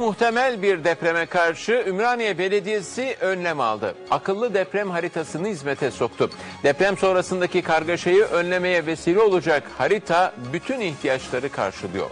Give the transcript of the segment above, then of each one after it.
Muhtemel bir depreme karşı Ümraniye Belediyesi önlem aldı. Akıllı deprem haritasını hizmete soktu. Deprem sonrasındaki kargaşayı önlemeye vesile olacak harita bütün ihtiyaçları karşılıyor.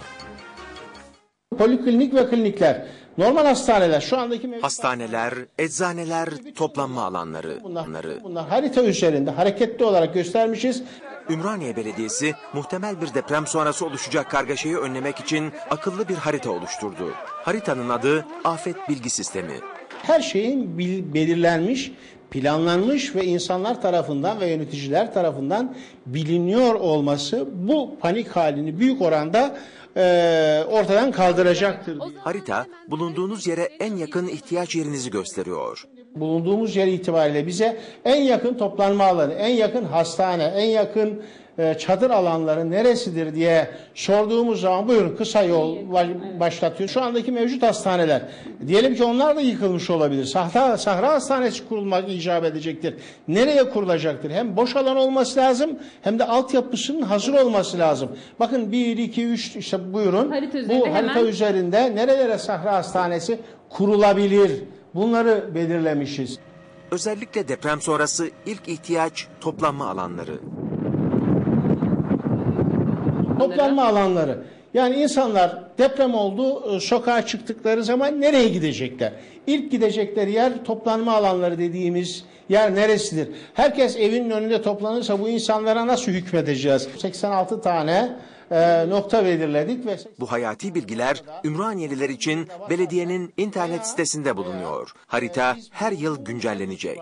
Poliklinik ve klinikler, normal hastaneler, şu andaki Hastaneler, eczaneler, toplanma alanları. bunlar, bunları. bunlar harita üzerinde hareketli olarak göstermişiz. Ümraniye Belediyesi muhtemel bir deprem sonrası oluşacak kargaşayı önlemek için akıllı bir harita oluşturdu. Haritanın adı Afet Bilgi Sistemi. Her şeyin belirlenmiş, planlanmış ve insanlar tarafından ve yöneticiler tarafından biliniyor olması bu panik halini büyük oranda eee, ortadan kaldıracaktır. Harita bulunduğunuz yere en yakın ihtiyaç yerinizi gösteriyor. Bulunduğumuz yer itibariyle bize en yakın toplanma alanı, en yakın hastane, en yakın e, çadır alanları neresidir diye sorduğumuz zaman buyurun kısa yol ba- başlatıyor. Şu andaki mevcut hastaneler diyelim ki onlar da yıkılmış olabilir. Sahra, Sahra Hastanesi kurulmak icap edecektir. Nereye kurulacaktır? Hem boş alan olması lazım hem de altyapısının hazır olması lazım. Bakın 1, 2, 3 işte buyurun. Harita Bu harita hemen- üzerinde nerelere Sahra Hastanesi kurulabilir? Bunları belirlemişiz. Özellikle deprem sonrası ilk ihtiyaç toplanma alanları. Toplanma alanları. Yani insanlar deprem oldu, e, sokağa çıktıkları zaman nereye gidecekler? İlk gidecekleri yer toplanma alanları dediğimiz yer neresidir? Herkes evinin önünde toplanırsa bu insanlara nasıl hükmedeceğiz? 86 tane e, nokta belirledik ve Bu hayati bilgiler Ümraniyeliler için belediyenin internet sitesinde bulunuyor. Harita her yıl güncellenecek.